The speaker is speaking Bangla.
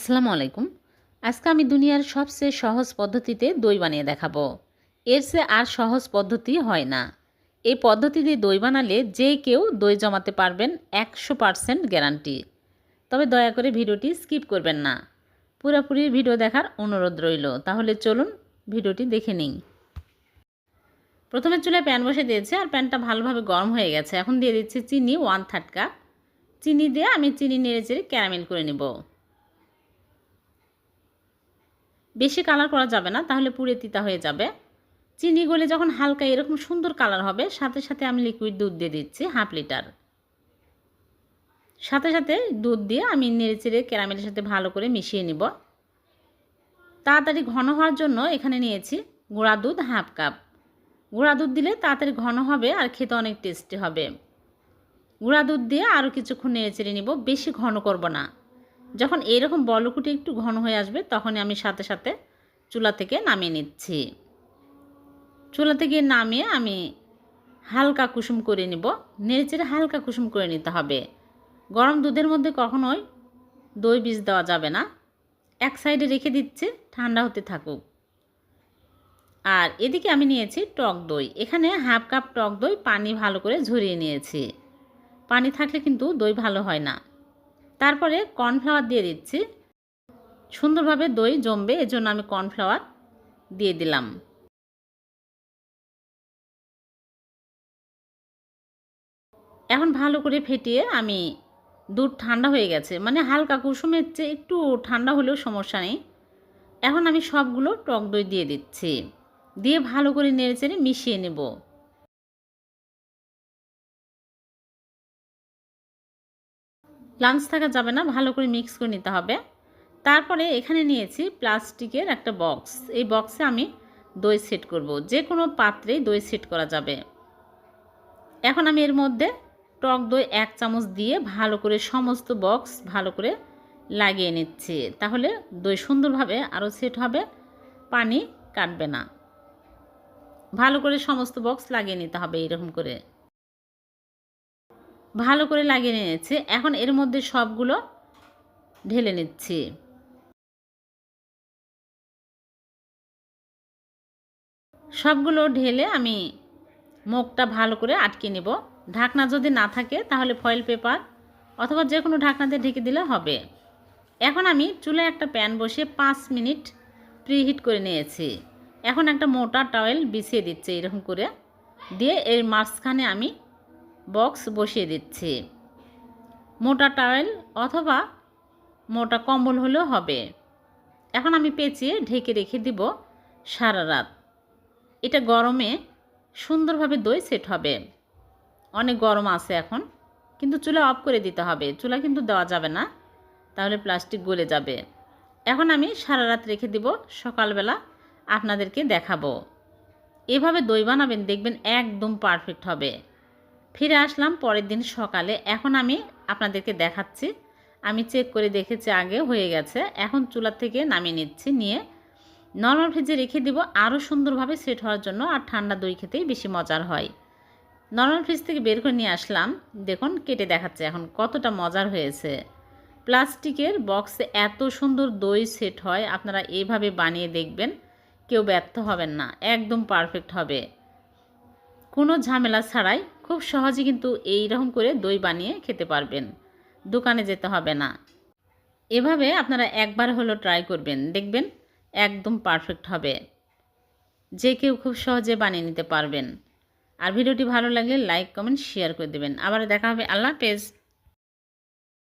আসসালামু আলাইকুম। আজকে আমি দুনিয়ার সবচেয়ে সহজ পদ্ধতিতে দই বানিয়ে দেখাবো। এর চেয়ে আর সহজ পদ্ধতি হয় না। এই পদ্ধতিতে দই বানালে যে কেউ দই জমাতে পারবেন একশো পারসেন্ট গ্যারান্টি। তবে দয়া করে ভিডিওটি স্কিপ করবেন না। পুরোপুরি ভিডিও দেখার অনুরোধ রইল। তাহলে চলুন ভিডিওটি দেখে নিই। প্রথমে চুলায় প্যান বসে দিয়েছি আর প্যানটা ভালোভাবে গরম হয়ে গেছে। এখন দিয়ে দিচ্ছি চিনি ওয়ান থার্ড কাপ। চিনি দিয়ে আমি চিনি নেড়ে চেড়ে ক্যারামেল করে নেব। বেশি কালার করা যাবে না, তাহলে পুড়ে তিতা হয়ে যাবে। চিনি গলে যখন হালকা এরকম সুন্দর কালার হবে, সাথে সাথে আমি লিকুইড দুধ দিয়ে দিচ্ছি হাফ লিটার সাথে সাথে দুধ দিয়ে আমি নেড়ে চেড়ে ক্যারামেলের সাথে ভালো করে মিশিয়ে নিব। তাড়াতাড়ি ঘন হওয়ার জন্য এখানে নিয়েছি গুঁড়া দুধ হাফ কাপ গুঁড়া দুধ দিলে তাড়াতাড়ি ঘন হবে আর খেতে অনেক টেস্টি হবে। গুঁড়া দুধ দিয়ে আরও কিছুক্ষণ নেড়ে চেড়ে নিব, বেশি ঘন করব না। যখন এইরকম বলকুটি একটু ঘন হয়ে আসবে, তখনই আমি সাথে সাথে চুলা থেকে নামিয়ে নিচ্ছি। চুলা থেকে নামিয়ে আমি হালকা কুসুম করে নিব। নেড়েচেড়ে হালকা কুসুম করে নিতে হবে। গরম দুধের মধ্যে কখনোই দই বীজ দেওয়া যাবে না। এক সাইডে রেখে দিচ্ছে, ঠান্ডা হতে থাকুক। আর এদিকে আমি নিয়েছি টক দই। এখানে হাফ কাপ টক দই পানি ভালো করে ঝরিয়ে নিয়েছি। পানি থাকলে কিন্তু দই ভালো হয় না। তারপরে কর্নফ্লাওয়ার দিয়ে দিচ্ছি। সুন্দরভাবে দই জমবে, এজন্য আমি কর্নফ্লাওয়ার দিয়ে দিলাম। এখন ভালো করে ফেটিয়ে আমি দুধ ঠান্ডা হয়ে গেছে। মানে হালকা কুসুমের চেয়ে একটু ঠান্ডা হলেও সমস্যা নেই। এখন আমি সবগুলো টক দই দিয়ে দিচ্ছি। দিয়ে ভালো করে নেড়ে চেড়ে মিশিয়ে নেব। লাঞ্চ থাকা যাবে না, ভালো করে মিক্স করে নিতে হবে। তারপরে এখানে নিয়েছি প্লাস্টিকের একটা বক্স এই বক্সে আমি দই সেট করব। যে কোনো পাত্রেই দই সেট করা যাবে। এখন আমি এর মধ্যে টক দই এক চামচ দিয়ে ভালো করে সমস্ত বক্স ভালো করে লাগিয়ে নিচ্ছি। তাহলে দই সুন্দরভাবে আরও সেট হবে, পানি কাটবে না। ভালো করে সমস্ত বক্স লাগিয়ে নিতে হবে এরকম করে। ভালো করে লাগিয়ে নিয়েছি। এখন এর মধ্যে সবগুলো ঢেলে নিচ্ছি। সবগুলো ঢেলে আমি মুখটা ভালো করে আটকে নেব। ঢাকনা যদি না থাকে তাহলে ফয়েল পেপার অথবা যে কোনো ঢাকনাতে ঢেকে দিলে হবে। এখন আমি চুলে একটা প্যান বসিয়ে পাঁচ মিনিট প্রিহিট করে নিয়েছি। এখন একটা মোটা টাওয়েল বিছিয়ে দিচ্ছে এরকম করে। দিয়ে এর মাঝখানে আমি বক্স বসিয়ে দিচ্ছি। মোটা টাওয়েল অথবা মোটা কম্বল হলেও হবে। এখন আমি পেঁচিয়ে ঢেকে রেখে দিব সারা রাত। এটা গরমে সুন্দরভাবে দই সেট হবে। অনেক গরম আছে এখন, কিন্তু চুলা অফ করে দিতে হবে। চুলা কিন্তু দেওয়া যাবে না, তাহলে প্লাস্টিক গলে যাবে। এখন আমি সারা রাত রেখে দিব, সকালবেলা আপনাদেরকে দেখাবো। এভাবে দই বানাবেন, দেখবেন একদম পারফেক্ট হবে। ফিরে আসলাম পরের দিন সকালে। এখন আমি আপনাদেরকে দেখাচ্ছি। আমি চেক করে দেখেছি আগে হয়ে গেছে। এখন চুলার থেকে নামিয়ে নিচ্ছি, নিয়ে নর্মাল ফ্রিজে রেখে দিব। আরও সুন্দরভাবে সেট হওয়ার জন্য আর ঠান্ডা দই খেতেই বেশি মজার হয়। নর্মাল ফ্রিজ থেকে বের করে নিয়ে আসলাম। দেখুন, কেটে দেখাচ্ছে এখন কতটা মজার হয়েছে। প্লাস্টিকের বক্সে এত সুন্দর দই সেট হয়, আপনারা এইভাবে বানিয়ে দেখবেন। কেউ ব্যর্থ হবেন না, একদম পারফেক্ট হবে। কোনো ঝামেলা ছাড়াই খুব সহজে কিন্তু এই রকম করে দই বানিয়ে খেতে পারবেন। দোকানে যেতে হবে না। এভাবে আপনারা একবার হলো ট্রাই করবেন। দেখবেন একদম পারফেক্ট হবে। যে কেউ খুব সহজে বানিয়ে নিতে পারবেন। আর ভিডিওটি ভালো লাগলে লাইক কমেন্ট শেয়ার করে দেবেন। আবার দেখা হবে আল্লাহ হাফেজ।